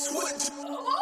switch.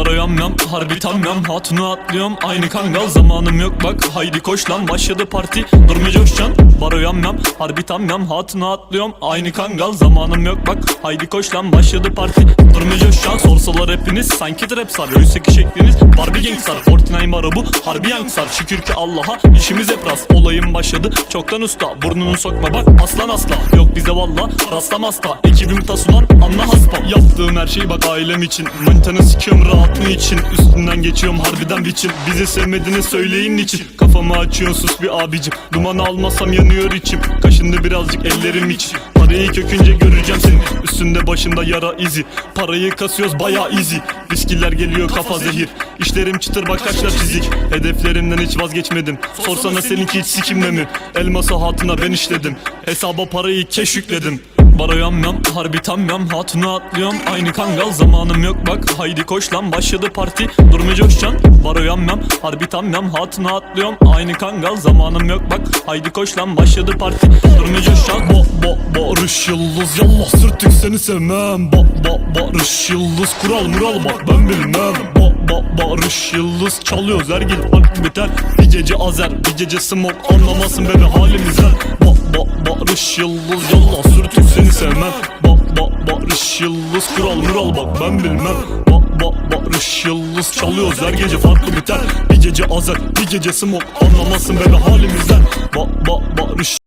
Baro yam yam harbi tam yam Hatunu atlıyorum aynı kangal. Zamanım yok bak haydi koş lan. Başladı parti durma coşcan. Baro yam yam harbi tam yam Hatunu atlıyorum aynı kangal. Zamanım yok bak haydi koş lan. Başladı parti durma coşcan. Sorsalar hepiniz sanki trap sar Oysa ki şekliniz Barbie Gangstar Fortnite baro bu harbi yangsar Şükür ki Allah'a işimiz hep rast. Olayım başladı çoktan usta. Burnunu sokma bak aslan asla. Yok bize valla rastlamaz da Ekibim tasulan anla haspa. Yaptığım her şey bak ailem için. Manitanı sikiyorum rahatlığı için Üstünden geçiyorum harbiden biçim. Bizi sevmediğini söyleyin niçin Kafamı açıyorsun sus bir abicim. Duman almasam yanıyor içim. Kaşındı birazcık ellerim için. Parayı kökünce göreceğim seni. Üstünde başında yara izi. Parayı kasıyoruz baya easy. Riskiler geliyor kafa zehir. İşlerim çıtır bak kaşlar çizik. Hedeflerimden hiç vazgeçmedim. Sorsana seninki hiç sikimle mi? Elması hatuna ben işledim. Hesaba parayı keş yükledim Baro yam harbi tam yam Hatunu atlıyorum. Aynı kangal Zamanım yok bak haydi koş lan Başladı parti. Durma coşcan Baro yam harbi tam yam Hatunu atlıyorum. Aynı kangal Zamanım yok bak haydi koş lan Başladı parti. Durma coşcan Bo bo barış yıldız yallah sürtük seni sevmem. Bo bo barış yıldız kural mural bak ben bilmem. Bo bo barış yıldız çalıyoruz her farklı biter. Bir gece azer bir gece smoke anlamasın bebe halimizden Bo bo barış yıldız yallah sürtük seni sevmem. Bo bo barış yıldız kural mural bak ben bilmem. Bo bo barış yıldız çalıyoruz her gece farklı biter. Bir gece azer bir gece smoke anlamasın bebe halimizden. Bo bo barış